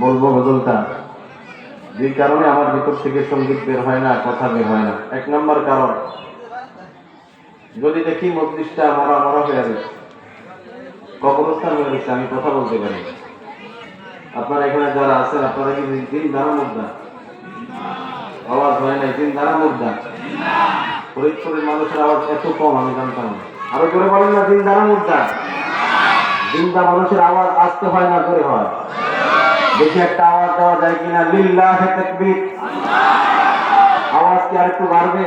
বলব গজলটা যে কারণে আমার ভিতর থেকে সংগীত বের হয় না, কথা বের হয় না। এক নম্বর কারণ, যদি দেখি মজলিসটা মরা মরা হয়ে গেছে কবরস্থান হয়ে গেছে আমি কথা বলতে পারি। আপনারা এখানে যারা আছেন, আপনারা কি দিন দ্বারা মুদ্রা আওয়াজ হয় না দিন দ্বারা মুদ্রা ফরিদপুরের মানুষের আওয়াজ এত কম, আমি জানতাম না। আরও জোরে বলেন না দ্বারা মুদ্রা দিনদা মানুষের আওয়াজ আসতে হয় না করে হয়। দেখি একটা আওয়াজ দেওয়া যায় কিনা? লিল্লাহ আওয়াজ কি আর একটু বাড়বে।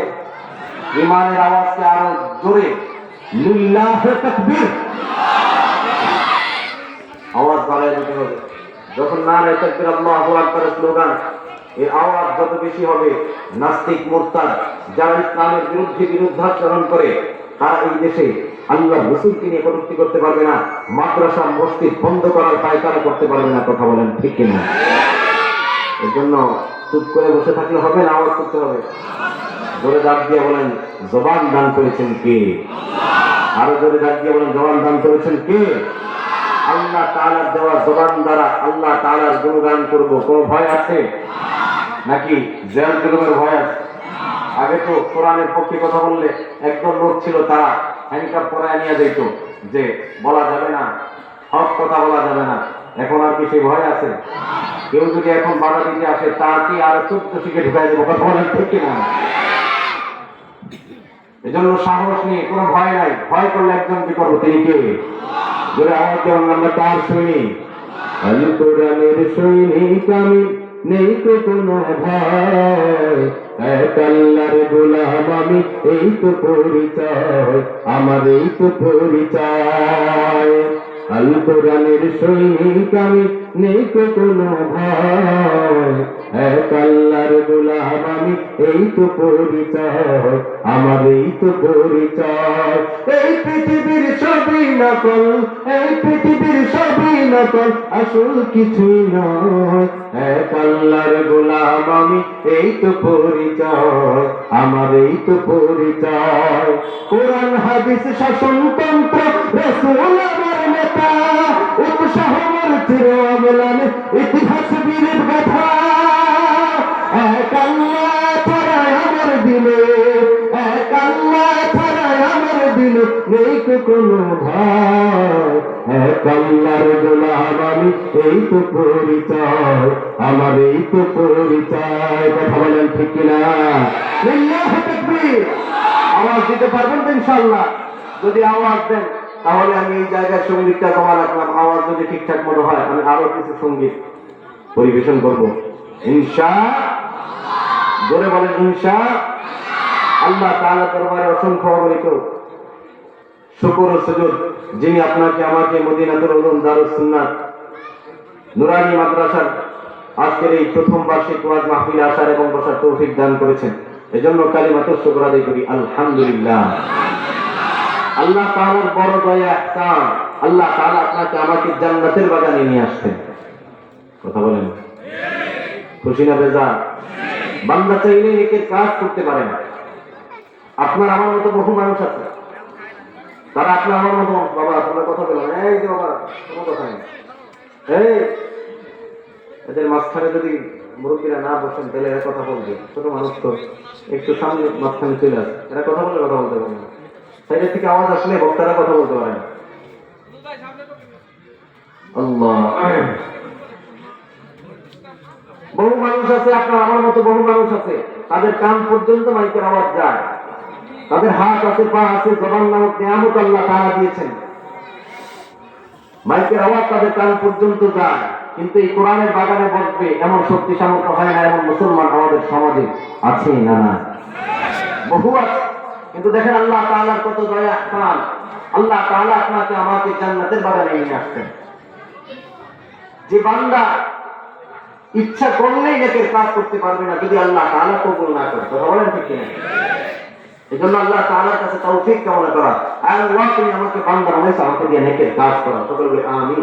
বিমানের আওয়াজ কি আরও জোরে। লিল্লাহ আওয়াজ বাড়ায় দিতে হবে। যখন না রে তাকবীর আল্লাহু আকবার স্লোগান এই আওয়াজ যত বেশি হবে, নাস্তিক মোরতাদ যারা ইসলামের বিরুদ্ধে বিরুদ্ধাচরণ করে, তারা এই দেশে আল্লাহ রসুলকে নিয়ে কটূক্তি করতে পারবে না, মাদ্রাসা, মসজিদ বন্ধ করার পায়তারা করতে পারবে না, কথা বলেন ঠিক কিনা? এর জন্য চুপ করে বসে থাকলে হবে না, আওয়াজ করতে হবে। জোরে ডাক দিয়ে বলেন, জবান দান করেছেন কে? আরও জোরে ডাক দিয়ে বলেন, জবান দান করেছেন কে? আল্লাহ তাআলার দেওয়া জবান দ্বারা আল্লাহ তাআলার গুণগান করব, কোনো ভয় আছে? নাকি জেল জুলুমের ভয় আছে? আগে তো কোরআনের পক্ষে কথা বললে একদম লোক ছিল তারা হ্যান্ডকাপ পরায় নিয়ে যেত যে বলা যাবে না, হক কথা বলা যাবে না। এখন আর কি সেই ভয় আছে? কেউ যদি এখন বাধা দিতে আসে তাকে আর চোদ্দ শিখে ঢুকাই দেবো কথা বলেন ঠিক কিনা? এজন্য সাহস নিয়ে কোনো ভয় নাই। ভয় করলে একজন কি করব তিনি কে? যদি আমার কেমন আমরা তার শুনি আল কোরআনের সৈনিক আমি নেই তো কোনো ভয়। এক আল্লাহর গোলাম আমি, এই তো পরিচয়, আমার এই তো পরিচয়। আল কোরআনের সৈনিক আমি, নেই তো কোনো ভয়। এক আল্লাহর গোলাম আমি, এই তো পরিচয়, আমার এই তো পরিচয়। এই পৃথিবীর সবই নকল, এই পৃথিবীর সবই নকল, আসল কিছুই নয়। আল্লাহর গোলাম আমি, এই তো পরিচয়, আমার এই তো পরিচয়। কোরআন, হাদিস শাসনতন্ত্র রসুল আমার নেতা উৎসাহ আমার চির অবলান ইতিহাস যদি আওয়াজ দেন, তাহলে আমি এই জায়গায় সঙ্গীতটা কমা রাখলাম আওয়াজ যদি ঠিকঠাক মতো হয়, আমি আরও কিছু সংগীত পরিবেশন করব। ইনশা জোরে বলেন ইনশা আল্লাহ। তাআলা দরবারে অসংখ্য অগণিত শুকর ও সুজুদ যিনি আপনাকে, আমাকে মদিনাতুল উলুম, দারুস সুন্নাত নুরানি মাদ্রাসার আজকের এই প্রথম বার্ষিক ওয়াজ মাহফিলে আসার এবং বসার তৌফিক দান করেছেন। এজন্য কালিমাতুর শুকর আদায় করি, আলহামদুলিল্লাহ। আল্লাহ তাআলার বড় দয়া, ইহসান। আল্লাহ তাআলা আপনাকে আমাকে জান্নাতের বাগানে নিয়ে আসছেন। কথা বলেন। খুশি না বেজা বান্দা চাইলে একে কাজ করতে পারে না। আপনার আমার মতো বহু মানুষ আছে। তারা আপনি আমার মতো, বাবা, আপনার কথা বললাম এই যে বাবা, কোনো কথা নেই। এই, এদের মাঝখানে যদি মুরব্বীরা না বসেন, তাহলে এরা কথা বলবে। ছোট মানুষ তো, একটু সামনে মাঝখানে চলে আসে। এরা কথা বলে কথা বলতে পারে না। সাইডে থেকে আওয়াজ আসলে বক্তারা কথা বলতে পারে না। বহু মানুষ আছে আপনার, আমার মতো বহু মানুষ আছে। তাদের কান পর্যন্ত মাইকের আওয়াজ যায়। তাদের হাত আছে, পা আছে, জবান নামক নিয়ামত আল্লাহ তারা দিয়েছেন। মাইকের আওয়াজ তাদের কান পর্যন্ত যায়, কিন্তু এই কোরআনের বাগানে বসবে এমন শক্তি সামর্থ্য হয় না, এমন মুসলমান আমাদের সমাজে আছে না না বহু আছে, কিন্তু দেখেন আল্লাহ তাআলার কত দয়া আহসান আল্লাহ তাআলা আপনাকে আমাকে জান্নাতের বাগানে নিয়ে আসছেন। যে বান্দা ইচ্ছা করলেই নেকের কাজ করতে পারবে না, যদি আল্লাহ তাআলা কবুল না করে। কথা বলেন ঠিক কিনা? এই জন্য আল্লাহ তাআলার কাছে তৌফিক কামনা করা আর আল্লাহ তুমি আমাকে বান্দা বানাইছো আমাকে দিয়ে নেকের কাজ করা সকলে বলে আমিন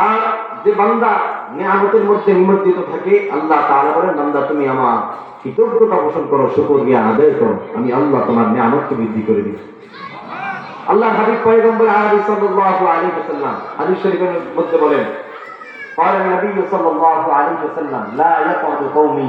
আর যে বান্দা নিয়ামতের মধ্যে নিমজ্জিত থাকে আল্লাহ তাআলা বলেন বান্দা তুমি আমার কৃতজ্ঞতা পোষণ করো শুকরিয়া আদায় করো আমি আল্লাহ তোমার নিয়ামতকে বৃদ্ধি করে দিই আল্লাহ হাবিব পয়গম্বর আরবি সাল্লাল্লাহু আলাইহি ওয়াসাল্লাম হাদিস শরীফের মধ্যে বলেন قال النبي صلى الله عليه وسلم لا يقعد قومي